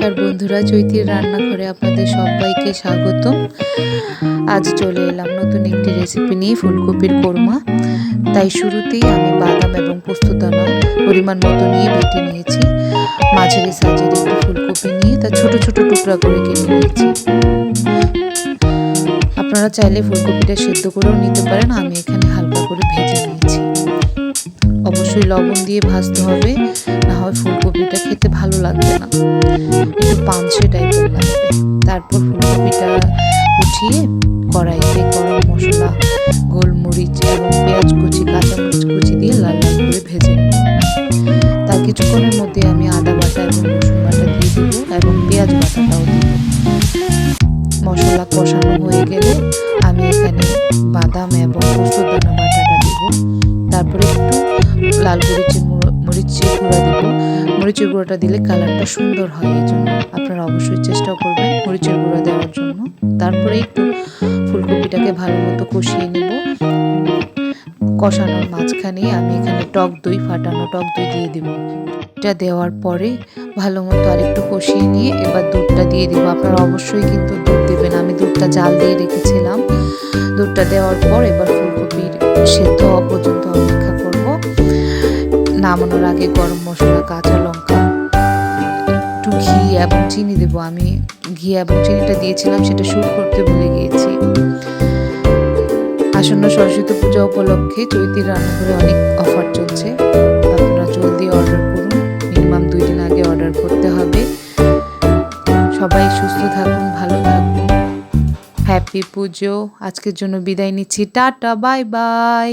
নমস্কার বন্ধুরা, চৈতির রান্নাঘরে আপনাদের সবাইকে স্বাগত আজ চলে এলাম নতুন একটি রেসিপি নিয়ে, ফুলকপির কোরমা। তাই শুরুতেই আমি বাদাম এবং পোস্তদানা পরিমাণ মতো নিয়ে বেটে নিয়েছি। মাঝারি সাইজের একটি ফুলকপি নিয়ে তা ছোট ছোট টুকরা করে কেটে নিয়েছি। আপনারা চাইলে ফুলকপিটা সেদ্ধ করেও নিতে পারেন, আমি এখানে হালকা করে ভেজে নিয়েছি। অবশ্যই লবণ দিয়ে ভাজতে হবে, না হয় ফুলকপিটা খেতে লাগবে না। একটু পাঞ্চে টাইপের লাগবে। তারপর ফুলকপিটা উঠিয়ে কড়াইতে গরম মশলা, গোলমরিচ এবং পেঁয়াজ কুচি কাঁচামরিচ কুচি দিয়ে লাল লাল করে ভেজে তার কিছুক্ষণের মধ্যে আমি আদা বাটা এবং রসুন বাটা দিয়ে দেবো এবং পেঁয়াজ বাটাটাও দেবো। মশলা কষানো হয়ে গেলে আমি এখানে বাদাম এবং পোস্তদানা বাটাটা দেবো। তারপরে একটু লাল মরিচের মরিচের গুঁড়া দেবো। মরিচের গুঁড়োটা দিলে কালারটা সুন্দর হয় এই জন্য আপনারা অবশ্যই চেষ্টা করবেন মরিচের গুঁড়া দেওয়ার জন্য। তারপরে একটু ফুলকপিটাকে ভালো মতো কষিয়ে নেব। কষানোর মাঝখানে আমি এখানে টক দই, ফাটানো টক দই দিয়ে দেবো। এটা দেওয়ার পরে ভালো মতো আরেকটু কষিয়ে নিয়ে এবার দুধটা দিয়ে দেবো। আপনারা অবশ্যই কিন্তু দুধ দেবেন। আমি দুধটা জাল দিয়ে রেখেছিলাম। দুধটা দেওয়ার পর এবার নামানোর আগে গরম মশলা, কাঁচা লঙ্কা, একটু ঘি এবং চিনি দেব। আমি ঘি এবং চিনিটা দিয়েছিলাম, সেটা শুট করতে ভুলে গিয়েছি। আসন্ন সরস্বতী পূজা উপলক্ষে চৈতির রান্নাঘরে অনেক অফার চলছে। আপনারা জলদি অর্ডার করুন। মিনিমাম দুই দিন আগে অর্ডার করতে হবে। সবাই সুস্থ থাকুন, ভালো থাকুন। হ্যাপি পুজো। আজকের জন্য বিদায় নিচ্ছি। Tata, bye bye.